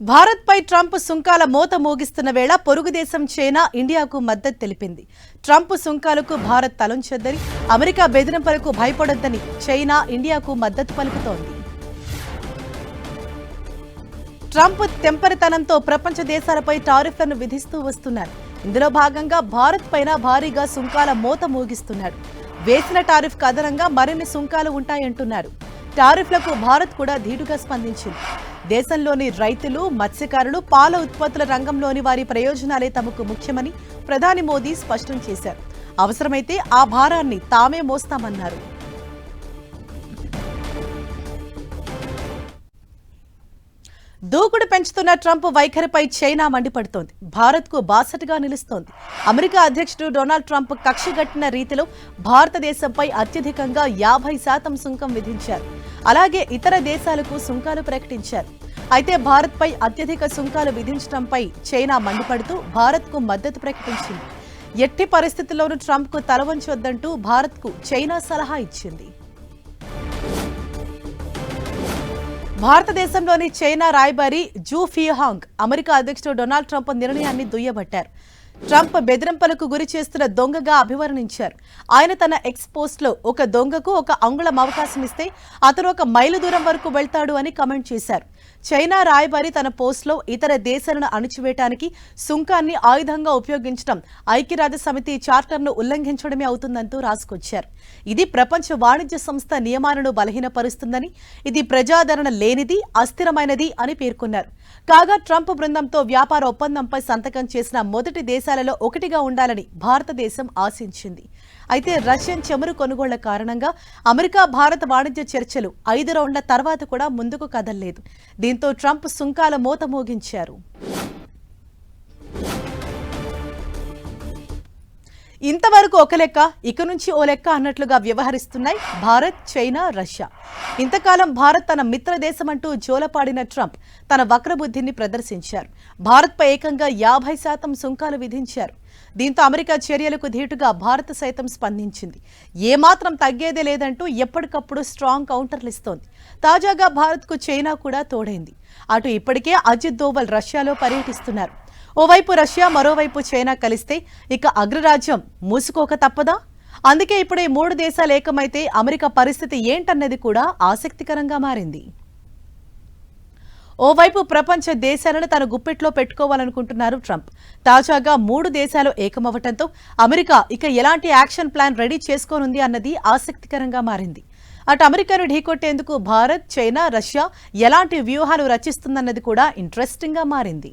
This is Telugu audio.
భారత్పై ట్రంప్ సుంకాల మోత మోగిస్తున్న వేళ పొరుగు దేశం చైనా ఇండియాకు మద్దతు తెలిపింది. ట్రంప్ సుంకాలకు భారత్ తలంచొద్దని అమెరికా బెదిరింపులకు భయపడొద్దని చైనా ఇండియాకు మద్దతు పలుకుతోంది. ట్రంప్ తెంపరితనంతో ప్రపంచ దేశాలపై టారిఫ్లను విధిస్తూ వస్తున్నారు ఇందులో భాగంగా భారత్ పైన భారీగా సుంకాల మోత మోగిస్తున్నాడు. వేసిన టారిఫ్ అదనంగా మరిన్ని సుంకాలు ఉంటాయంటున్నారు. టారిఫ్లకు భారత్ కూడా ధీటుగా స్పందించింది. దేశంలోని రైతులు మత్స్యకారులు పాల ఉత్పత్తుల రంగంలోని వారి ప్రయోజనాలే తమకు ముఖ్యమని ప్రధాని మోదీ స్పష్టం చేశారు. అవసరమైతే ఆ భారాన్ని తామే మోస్తామన్నారు. దూకుడు పెంచుతున్న ట్రంప్ వైఖరిపై చైనా మండిపడుతోంది. భారత్కు బాసటగా నిలుస్తోంది. అమెరికా అధ్యక్షుడు డొనాల్డ్ ట్రంప్ కక్షగట్టిన రీతిలో భారతదేశంపై అత్యధికంగా యాభై శాతం సుంకం విధించారు. అలాగే ఇతర దేశాలకు సుంకాలు ప్రకటించారు. అయితే భారత్పై అత్యధిక సుంకాలు విధించడంపై చైనా మండిపడుతూ భారత్కు మద్దతు ప్రకటించింది. ఎట్టి పరిస్థితుల్లోనూ ట్రంప్కు తలవంచొద్దంటూ భారత్కు చైనా సలహా ఇచ్చింది. భారతదేశంలోని చైనా రాయబారి జూ ఫిహాంగ్ అమెరికా అధ్యక్షుడు డొనాల్డ్ ట్రంప్ నిర్ణయాన్ని దుయ్యబట్టారు. ట్రంప్ బెదిరింపులకు గురి చేస్తున్న దొంగగా అభివర్ణించారు. ఆయన తన ఎక్స్ పోస్ట్లో ఒక దొంగకు ఒక అంగుళం అవకాశం ఇస్తే అతను ఒక మైలు దూరం వరకు వెళ్తాడు అని కమెంట్ చేశారు. చైనా రాయబారి తన పోస్ట్లో ఇతర దేశాలను అణిచివేయటానికి సుంకాన్ని ఆయుధంగా ఉపయోగించడం ఐక్యరాజ్య సమితి చార్టర్ను ఉల్లంఘించడమే అవుతుందంటూ రాసుకొచ్చారు. ఇది ప్రపంచ వాణిజ్య సంస్థ నియమాలను బలహీనపరుస్తుందని ఇది ప్రజాదరణ లేనిది అస్థిరమైనది అని పేర్కొన్నారు. కాగా ట్రంప్ బృందంతో వ్యాపార ఒప్పందంపై సంతకం చేసిన మొదటి దేశ దేశాలలో ఒకటిగా ఉండాలని భారతదేశం ఆశించింది. అయితే రష్యన్ చమురు కొనుగోళ్ళ కారణంగా అమెరికా భారత వాణిజ్య చర్చలు ఐదు రౌండ్ల తర్వాత కూడా ముందుకు కదల్లేదు. దీంతో ట్రంప్ సుంకాల మోత మోగించారు. ఇంతవరకు ఒక లెక్క ఇక నుంచి ఓ లెక్క అన్నట్లుగా వ్యవహరిస్తున్నాయి భారత్ చైనా రష్యా. ఇంతకాలం భారత్ తన మిత్రదేశమంటూ జోలపాడిన ట్రంప్ తన వక్రబుద్ధిని ప్రదర్శించారు. భారత్పై ఏకంగా యాభై శాతం సుంకాలు విధించారు. దీంతో అమెరికా చర్యలకు ధీటుగా భారత్ సైతం స్పందించింది. ఏమాత్రం తగ్గేదే లేదంటూ ఎప్పటికప్పుడు స్ట్రాంగ్ కౌంటర్లు ఇస్తోంది. తాజాగా భారత్కు చైనా కూడా తోడైంది. అటు ఇప్పటికే అజిత్ దోవల్ రష్యాలో పర్యటిస్తున్నారు. ఓవైపు రష్యా మరోవైపు చైనా కలిస్తే ఇక అగ్రరాజ్యం మూసుకోక తప్పదా? అందుకే ఇప్పుడు ఈ మూడు దేశాలు ఏకమైతే అమెరికా పరిస్థితి ఏంటన్నది కూడా ఆసక్తికరంగా మారింది. ఓవైపు ప్రపంచ దేశాలను తన గుప్పెట్లో పెట్టుకోవాలనుకుంటున్నారు ట్రంప్. తాజాగా మూడు దేశాలు ఏకమవ్వటంతో అమెరికా ఇక ఎలాంటి యాక్షన్ ప్లాన్ రెడీ చేసుకోనుంది అన్నది ఆసక్తికరంగా మారింది. అటు అమెరికాను ఢీకొట్టేందుకు భారత్ చైనా రష్యా ఎలాంటి వ్యూహాలు రచిస్తుందన్నది కూడా ఇంట్రెస్టింగ్గా మారింది.